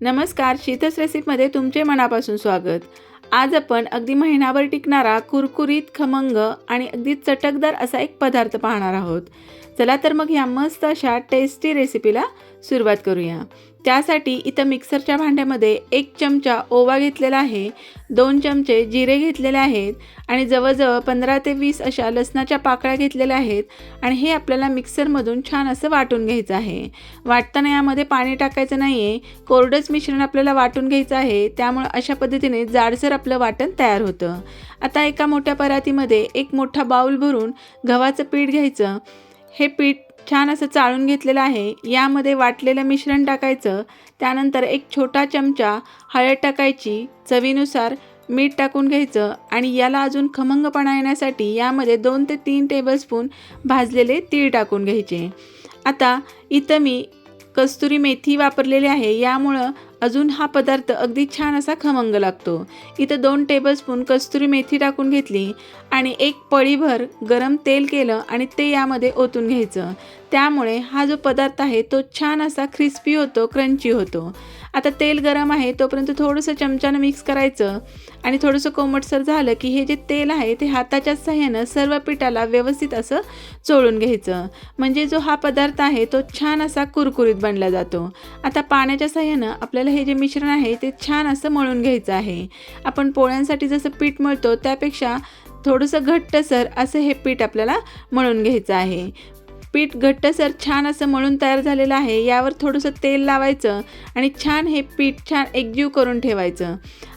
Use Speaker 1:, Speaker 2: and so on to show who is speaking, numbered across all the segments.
Speaker 1: नमस्कार शीतस रेसिपीमध्ये तुमचे मनापासून स्वागत. आज आपण अगदी महिनाभर टिकणारा कुरकुरीत खमंग आणि अगदी चटकदार असा एक पदार्थ पाहणार आहोत. चला तर मग ह्या मस्त अशा टेस्टी रेसिपीला सुरुवात करूया. त्यासाठी इथं मिक्सरच्या भांड्यामध्ये एक चमचा ओवा घेतलेला आहे दोन चमचे जिरे घेतलेले आहेत आणि जवळजवळ पंधरा ते वीस अशा लसणाच्या पाकळ्या घेतलेल्या आहेत आणि हे आपल्याला मिक्सरमधून छान असं वाटून घ्यायचं आहे. वाटताना यामध्ये पाणी टाकायचं नाही आहे कोरडंच मिश्रण आपल्याला वाटून घ्यायचं आहे त्यामुळे अशा पद्धतीने जाडसर आपलं वाटण तयार होतं. आता एका मोठ्या परातीमध्ये एक मोठा बाऊल भरून गव्हाचं पीठ घ्यायचं. हे पीठ छान असं चाळून घेतलेलं आहे. यामध्ये वाटलेलं मिश्रण टाकायचं. त्यानंतर एक छोटा चमचा हळद टाकायची. चवीनुसार मीठ टाकून घ्यायचं आणि याला अजून खमंगपणा येण्यासाठी यामध्ये दोन ते तीन टेबलस्पून भाजलेले तीळ टाकून घ्यायचे. आता इथं मी कस्तुरी मेथी वापरलेली आहे. यामुळं अजून हा पदार्थ अगदी छान असा खमंग लागतो. इथं दोन टेबलस्पून कस्तुरी मेथी टाकून घेतली आणि एक पळीभर गरम तेल केलं आणि ते यामध्ये ओतून घ्यायचं. त्यामुळे हा जो पदार्थ आहे तो छान असा क्रिस्पी होतो क्रंची होतो. आता तेल गरम आहे तोपर्यंत थोडंसं चमच्यानं मिक्स करायचं आणि थोडंसं कोमटसर झालं की हे जे तेल आहे ते हाताच्या सहाय्यानं सर्व पिठाला व्यवस्थित असं चोळून घ्यायचं. म्हणजे जो हा पदार्थ आहे तो छान असा कुरकुरीत बनला जातो. आता पाण्याच्या सहाय्यानं आपल्याला हे जे मिश्रण आहे ते छान असं मळून घ्यायचं आहे. आपण पोळ्यांसाठी जसं पीठ मळतो त्यापेक्षा थोडंसं घट्टसर असं हे पीठ आपल्याला मळून घ्यायचं आहे. पीठ घट्टसर छान असं मळून तयार झालेलं आहे. यावर थोडंसं तेल लावायचं आणि छान हे पीठ छान एकजीव करून ठेवायचं.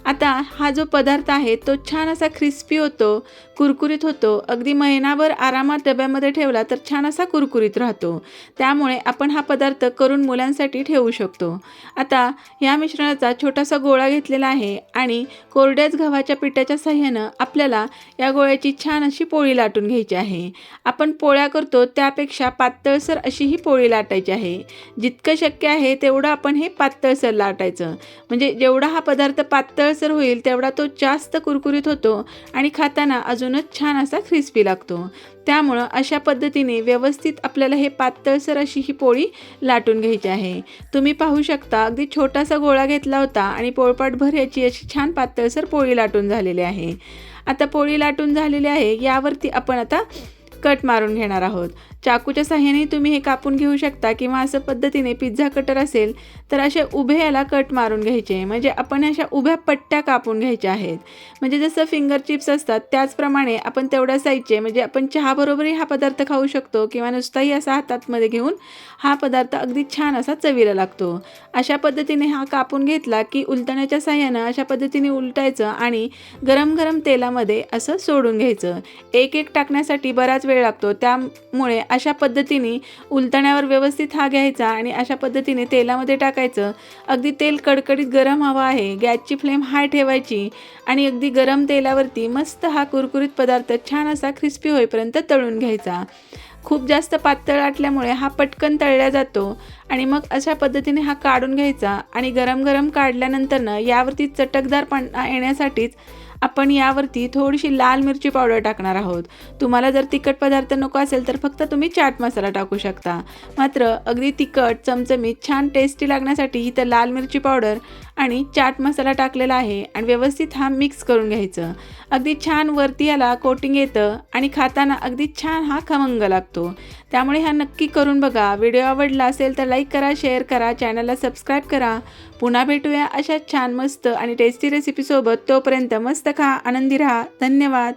Speaker 1: आता हा जो पदार्थ आहे तो छान असा क्रिस्पी होतो कुरकुरीत होतो. अगदी महिनाभर आरामात डब्यामध्ये ठेवला तर छान असा कुरकुरीत राहतो. त्यामुळे आपण हा पदार्थ करून मुलांसाठी ठेवू शकतो. आता या मिश्रणाचा छोटासा गोळा घेतलेला आहे आणि कोरड्याच गव्हाच्या पिठाच्या साह्यानं आपल्याला या गोळ्याची छान अशी पोळी लाटून घ्यायची आहे. आपण पोळ्या करतो त्यापेक्षा पातळसर अशी ही पोळी लाटायची आहे. जितकं शक्य आहे तेवढं आपण हे पातळसर लाटायचं. म्हणजे जेवढा हा पदार्थ पातळ पातळसर होईल तेवढा तो जास्त कुरकुरीत होतो आणि खाताना अजूनच छान असा क्रिस्पी लागतो. त्यामुळं अशा पद्धतीने व्यवस्थित आपल्याला हे पातळसर अशी ही पोळी लाटून घ्यायची आहे. तुम्ही पाहू शकता अगदी छोटासा गोळा घेतला होता आणि पोळपाटभर याची अशी छान पातळसर पोळी लाटून झालेली आहे. आता पोळी लाटून झालेली आहे यावरती आपण आता कट मारून घेणार आहोत. चाकूच्या साह्याने तुम्ही हे कापून घेऊ शकता किंवा असं पद्धतीने पिझ्झा कटर असेल तर असे उभे याला कट मारून घ्यायचे. म्हणजे आपण अशा उभ्या पट्ट्या कापून घ्यायच्या आहेत. म्हणजे जसं फिंगर चिप्स असतात त्याचप्रमाणे आपण तेवढ्या साईजचे म्हणजे आपण चहाबरोबरही हा पदार्थ खाऊ शकतो किंवा नुसताही असा हातातमध्ये घेऊन हा पदार्थ अगदी छान असा चवीला लागतो. अशा पद्धतीने हा कापून घेतला की उलटण्याच्या साह्यानं अशा पद्धतीने उलटायचं आणि गरम गरम तेलामध्ये असं सोडून घ्यायचं. एक एक टाकण्यासाठी बराच वेळ लागतो. त्यामुळे अशा पद्धतीने उलटण्यावर व्यवस्थित हा घ्यायचा आणि अशा पद्धतीने तेलामध्ये टाकायचं. अगदी तेल कडकडीत गरम हवा आहे. गॅसची फ्लेम हाय ठेवायची आणि अगदी गरम तेलावरती मस्त हा कुरकुरीत पदार्थ छान असा क्रिस्पी होईपर्यंत तळून घ्यायचा. खूप जास्त पातळ आटल्यामुळे हा पटकन तळला जातो आणि मग अशा पद्धतीने हा काढून घ्यायचा आणि गरम गरम काढल्यानंतरनं यावरती चटकदारपणा येण्यासाठीच आपण यावरती थोडीशी लाल मिरची पावडर टाकणार आहोत. तुम्हाला जर तिखट पदार्थ नको असेल तर फक्त तुम्ही चाट मसाला टाकू शकता. मात्र अगदी तिखट चमचमीत छान टेस्टी लागण्यासाठी इथं लाल मिरची पावडर आणि चाट मसाला टाकलेला आहे आणि व्यवस्थित हा मिक्स करून घ्यायचं. अगदी छान वरती याला कोटिंग येतं आणि खाताना अगदी छान हा खमंग लागतो त्यामुळे हा नक्की करून बघा. व्हिडिओ आवडला असेल तर लाईक करा शेअर करा चॅनलला सबस्क्राईब करा. पुन्हा भेटूया अशा छान मस्त आणि टेस्टी रेसिपीसोबत तोपर्यंत मस्त खा आनंदी राहा. धन्यवाद.